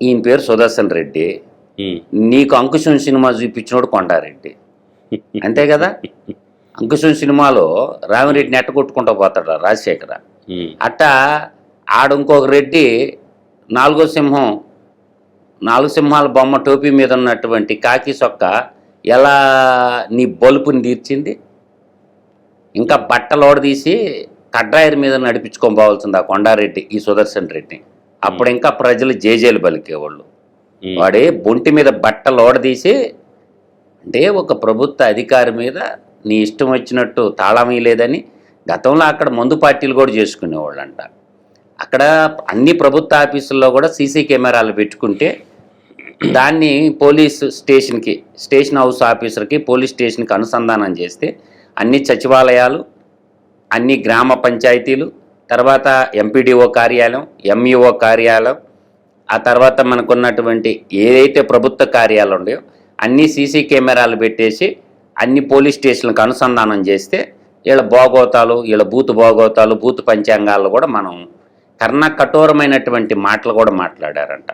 ఈయన పేరు సుదర్శన్ రెడ్డి. నీకు అంకుశం సినిమా చూపించినోడు కొండారెడ్డి. అంతే కదా? అంకుశం సినిమాలో రామిరెడ్డి నెట్ట కొట్టుకుంటూ పోతాడు రాజశేఖర. అట్టా ఆడ ఇంకొక రెడ్డి నాలుగో సింహం నాలుగు సింహాల బొమ్మ టోపీ మీద ఉన్నటువంటి కాకి సొక్క ఎలా నీ బలుపుని తీర్చింది? ఇంకా బట్టలోడ తీసి కడ్రాయర్ మీద నడిపించుకొని పోవాల్సింది ఆ కొండారెడ్డి ఈ సుదర్శన్ రెడ్డి అప్పుడు ఇంకా ప్రజలు జేజేలు పలికేవాళ్ళు. వాడే బొంటి మీద బట్టలు ఓడదీసి అంటే ఒక ప్రభుత్వ అధికారి మీద నీ ఇష్టం వచ్చినట్టు తాళం లేదని గతంలో అక్కడ మందు పార్టీలు కూడా చేసుకునేవాళ్ళంట. అక్కడ అన్ని ప్రభుత్వ ఆఫీసుల్లో కూడా సీసీ కెమెరాలు పెట్టుకుంటే దాన్ని పోలీస్ స్టేషన్కి స్టేషన్ హౌస్ ఆఫీసర్కి పోలీస్ స్టేషన్కి అనుసంధానం చేస్తే అన్ని సచివాలయాలు అన్ని గ్రామ పంచాయతీలు తర్వాత ఎంపీడీఓ కార్యాలయం ఎంఈఓ కార్యాలయం ఆ తర్వాత మనకున్నటువంటి ఏదైతే ప్రభుత్వ కార్యాలయం ఉన్నాయో అన్ని సీసీ కెమెరాలు పెట్టేసి అన్ని పోలీస్ స్టేషన్లకు అనుసంధానం చేస్తే వీళ్ళ భోగోతాలు వీళ్ళ బూత్ భోగోతాలు బూత్ పంచాంగాలు కూడా మనం కర్ణ కఠోరమైనటువంటి మాటలు కూడా మాట్లాడారంట.